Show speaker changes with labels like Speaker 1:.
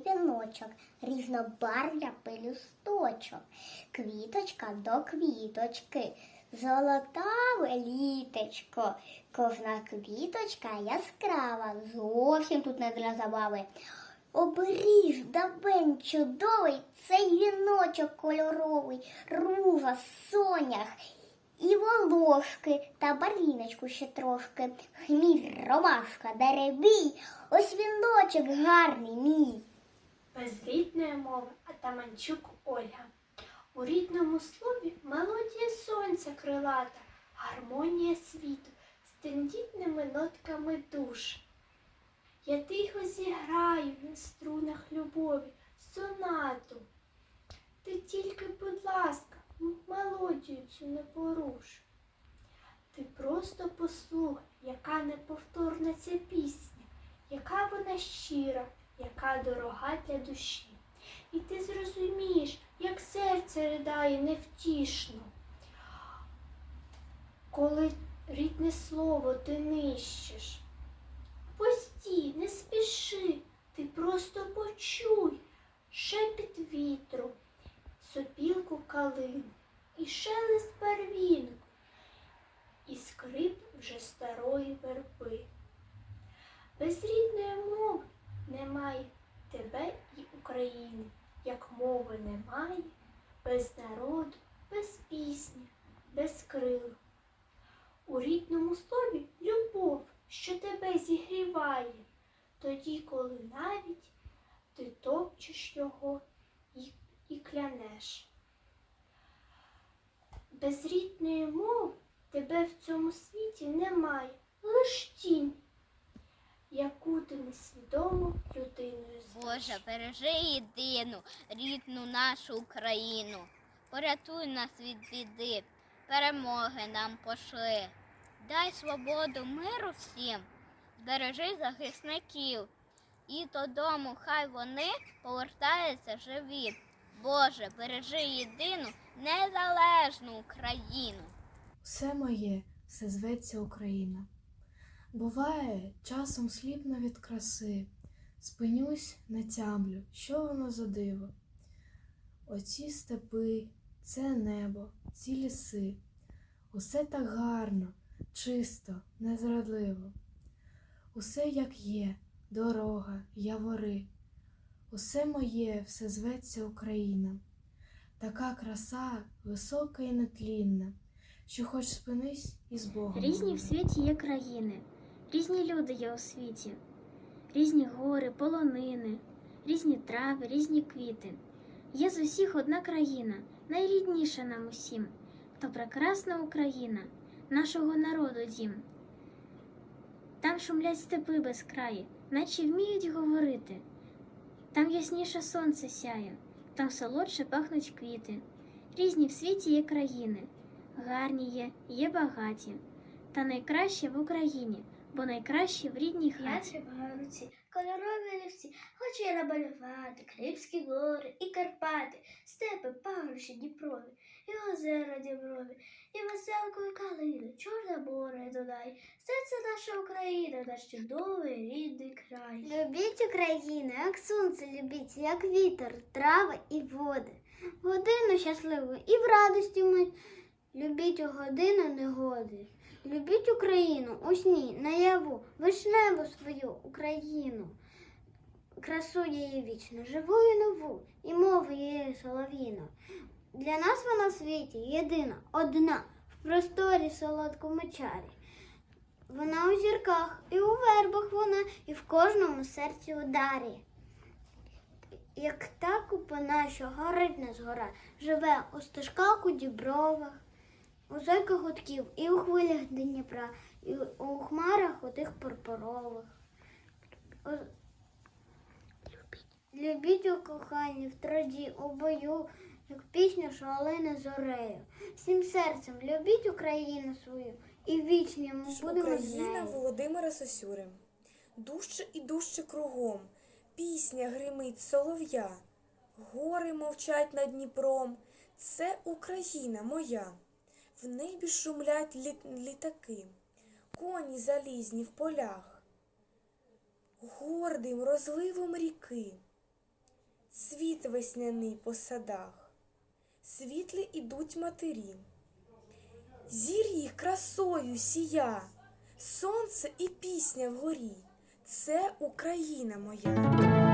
Speaker 1: квіточок, різнобарв'я пелюсточок, квіточка до квіточки, золотаве літечко, кожна квіточка яскрава, зовсім тут не для забави. Оберіж дабень чудовий, цей віночок кольоровий, ружа, сонях і волошки та барвіночку ще трошки. Хміль, ромашка, деревій, ось віночок гарний мій.
Speaker 2: Без рідної мови Атаманчук Ольга. У рідному слові мелодія сонця крилата, гармонія світу з тендітними нотками душ. Я тихо зіграю на струнах любові сонату. Ти тільки, будь ласка, мелодію цю не поруш. Ти просто послухай, яка неповторна ця пісня, яка вона щира, яка дорога для душі. І ти зрозумієш, як серце ридає невтішно, коли рідне слово ти нищиш. Постій, не спіши, ти просто почуй шепіт вітру, сопілку калину і шелест барвінку, і скрип вже старої верби. Без рідної мови немає тебе і України, як мови немає, без народу, без пісні, без крил. У рідному слові любов, що тебе зігріває, тоді, коли навіть ти топчеш його і, і клянеш. Без рідної мови тебе в цьому світі немає, лиш тінь, яку ти несвідомо людиною
Speaker 3: Боже, бережи єдину, рідну нашу Україну. Порятуй нас від біди, перемоги нам пошли. Дай свободу миру всім, збережи захисників. І додому хай вони повертаються живі. Боже, бережи єдину незалежну Україну.
Speaker 4: Все моє, все зветься Україна. Буває, часом сліпно від краси, спинюсь, натямлю, що воно за диво. Оці степи, це небо, ці ліси, усе так гарно, чисто, незрадливо. Усе як є, дорога, явори, усе моє, все зветься Україна. Така краса висока і нетлінна, що хоч спинись і з Богом.
Speaker 5: Різні в світі є країни, різні люди є у світі, різні гори, полонини, різні трави, різні квіти. Є з усіх одна країна, найрідніша нам усім, то прекрасна Україна, нашого народу дім. Там шумлять степи без краї, наче вміють говорити. Там ясніше сонце сяє, там солодше пахнуть квіти. Різні в світі є країни, гарні є, є багаті, та найкраще в Україні, бо найкраще в рідній
Speaker 1: Я
Speaker 5: хаті.
Speaker 1: тримаю в руці кольорові лівці, хочу я намалювати Крипські гори і Карпати, степи, пагорші Дніпрові, і озера Діброві, і веселку і калину, чорне море додай. Все це наша Україна, наш чудовий рідний край. Любіть Україну, як сонце любіть, як вітер, трави і води. Годину щасливу і в радості ми. Любіть у годину негоди. Любіть Україну у сні, наяву, вишневу свою Україну. Красу її вічну, живу і нову, і мову її солов'їну. Для нас вона в світі єдина, одна, в просторі солодкому чарі. Вона у зірках, і у вербах вона, і в кожному серці ударі. Як та купина, що горить не згора, живе у стежках у дібровах, у зойках гудків, і у хвилях Дніпра, і у хмарах у тих пурпурових. О- Любіть у коханні, в траді, у бою, як пісню, олине зорею. Всім серцем любіть Україну свою, і вічні ми будемо з
Speaker 6: Україна
Speaker 1: нею.
Speaker 6: Володимира Сосюри. Дужче і дужче кругом. Пісня гримить солов'я. Гори мовчать над Дніпром. Це Україна моя. В небі шумлять лі- літаки, коні залізні в полях. Гордим розливом ріки. цвіт весняний по садах, світлі ідуть матері. Зір їх красою сія, сонце і пісня вгорі. Це Україна моя.